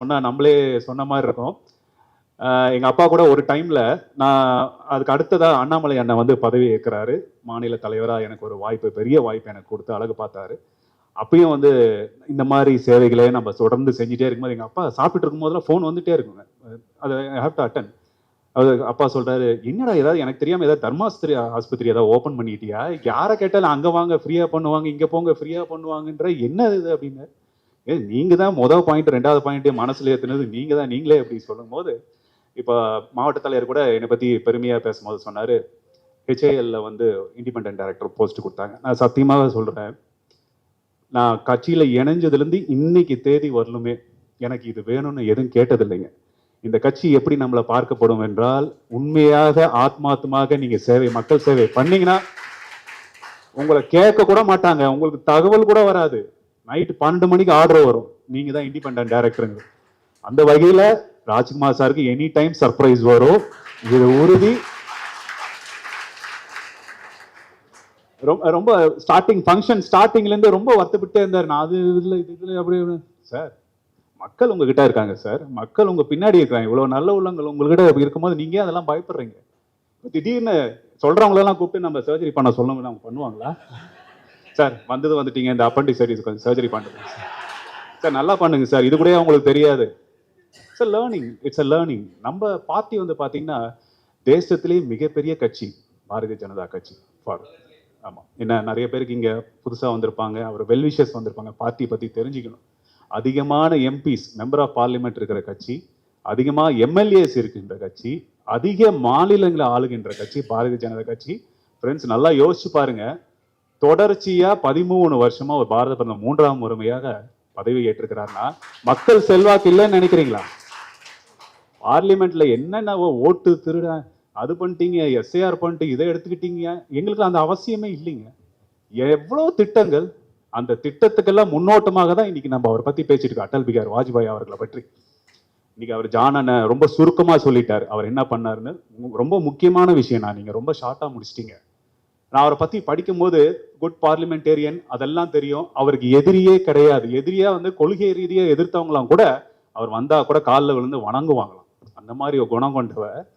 சொன்னால் நம்மளே சொன்ன மாதிரி இருக்கும். எங்கள் அப்பா கூட ஒரு டைமில் நான் அதுக்கு அடுத்ததாக அண்ணாமலை அண்ணன் வந்து பதவி ஏற்கிறாரு. மாநில தலைவராக எனக்கு ஒரு வாய்ப்பு பெரிய வாய்ப்பு எனக்கு கொடுத்து அழகு பார்த்தாரு. அப்பயும் வந்து இந்த மாதிரி சேவைகளை நம்ம தொடர்ந்து செஞ்சுட்டே இருக்கும்போது எங்கள் அப்பா சாப்பிட்டு இருக்கும்போதெல்லாம் ஃபோன் வந்துட்டே இருக்குங்க. அது ஹேவ் டு அட்டன் அது அப்பா சொல்கிறாரு என்னடா ஏதாவது எனக்கு தெரியாமல் ஏதாவது தர்மாஸ்திரி ஆஸ்பத்திரி ஏதாவது ஓப்பன் பண்ணிட்டியா? யாரை கேட்டாலும் அங்கே வாங்க ஃப்ரீயாக பண்ணுவாங்க இங்கே போங்க ஃப்ரீயாக பண்ணுவாங்கன்ற என்ன இது? அப்படின்னு ஏ நீங்க தான் முதல் பாயிண்ட் ரெண்டாவது பாயிண்ட் மனசுல ஏத்துனது நீங்க தான் நீங்களே அப்படி சொல்லும் போது இப்போ மாவட்ட தலைவர் கூட என்னை பத்தி பெருமையா பேசும்போது சொன்னாரு ஹெச்ஏஎல்ல வந்து இண்டிபெண்டன்ட் டைரக்டர் போஸ்ட் கொடுத்தாங்க. நான் சத்தியமாக சொல்றேன் நான் கட்சியில இணைஞ்சதுலேருந்து இன்னைக்கு தேதி வரலுமே எனக்கு இது வேணும்னு எதுவும் கேட்டதில்லைங்க. இந்த கட்சி எப்படி நம்மளை பார்க்கப்படும் என்றால் உண்மையாக ஆத்மாத்மாக நீங்க சேவை மக்கள் சேவை பண்ணீங்கன்னா உங்களை கேட்க கூட மாட்டாங்க. உங்களுக்கு தகவல் கூட வராது. நைட்டு பன்னெண்டு மணிக்கு ஆர்டர் வரும். நீங்கள் தான் இண்டிபெண்டன்ட் டைரக்டருங்க அந்த வகையில் ராஜ்குமார் சாருக்கு எனி டைம் சர்ப்ரைஸ் வரும். இது உறுதி. ரொம்ப ரொம்ப ஸ்டார்டிங் ஃபங்க்ஷன் ஸ்டார்டிங்லேருந்து ரொம்ப வருத்தப்பட்டே இருந்தார். நான் அது இதில் இது இதில் அப்படி சார் மக்கள் உங்ககிட்ட இருக்காங்க சார். மக்கள் உங்கள் பின்னாடி இருக்காங்க இவ்வளோ நல்ல உள்ளங்கள் உங்கள்கிட்ட இருக்கும்போது நீங்கள் அதெல்லாம் பயப்படுறீங்க? திடீர்னு சொல்கிறவங்களெல்லாம் கூப்பிட்டு நம்ம சர்ஜரி பண்ண சொல்லணும் அவங்க பண்ணுவாங்களா? சார் வந்தது வந்துட்டீங்க. இந்த அப்பண்டிசைட்டிஸ் கொஞ்சம் சர்ஜரி பண்ணுங்க. சார் நல்லா பண்ணுங்க சார். இது கூட உங்களுக்கு தெரியாது. It's a learning it's a learning நம்ம பார்ட்டி வந்து பார்த்தீங்கன்னா தேசத்திலேயே மிகப்பெரிய கட்சி பாரதிய ஜனதா கட்சி ஃபார் ஆமாம் என்ன நிறைய பேருக்கு இங்கே புதுசாக வந்திருப்பாங்க. அவர் வெல்விஷஸ் வந்திருப்பாங்க. பார்ட்டி பற்றி தெரிஞ்சுக்கணும். அதிகமான எம்பிஸ் மெம்பர் ஆஃப் பார்லிமெண்ட் இருக்கிற கட்சி அதிகமாக எம்எல்ஏஸ் இருக்கின்ற கட்சி அதிக மாநிலங்களை ஆளுகின்ற கட்சி பாரதிய ஜனதா கட்சி. ஃப்ரெண்ட்ஸ் நல்லா யோசிச்சு பாருங்கள் தொடர்ச்சியா பதிமூணு வருஷமா ஒரு பாரத பிரதமர் மூன்றாம் முறைமையாக பதவி ஏற்றிருக்கிறாருன்னா மக்கள் செல்வாக்கு இல்லைன்னு நினைக்கிறீங்களா? பார்லிமெண்ட்ல என்னென்ன ஓட்டு திருட அது பண்ணிட்டீங்க எஸ்ஏஆர் பண்ணிட்டு இதை எடுத்துக்கிட்டீங்க எங்களுக்கு அந்த அவசியமே இல்லைங்க. எவ்வளோ திட்டங்கள் அந்த திட்டத்துக்கெல்லாம் முன்னோட்டமாக தான் இன்னைக்கு நம்ம அவரை பத்தி பேசிட்டு இருக்கோம். அடல் பிகார் வாஜ்பாய் அவர்களை பற்றி. இன்னைக்கு அவர் ஜானனை ரொம்ப சுருக்கமாக சொல்லிட்டார். அவர் என்ன பண்ணாருன்னு ரொம்ப முக்கியமான விஷயம் நான் நீங்க ரொம்ப ஷார்ட்டாக முடிச்சிட்டீங்க. நான் அவரை பத்தி படிக்கும்போது குட் பார்லிமெண்டேரியன் அதெல்லாம் தெரியும். அவருக்கு எதிரியே கிடையாது. எதிரியா வந்து கொள்கை ரீதியாக எதிர்த்தவங்களாம் கூட அவர் வந்தா கூட காலில் விழுந்து வணங்குவாங்களாம். அந்த மாதிரி குணம் கொண்டவர்.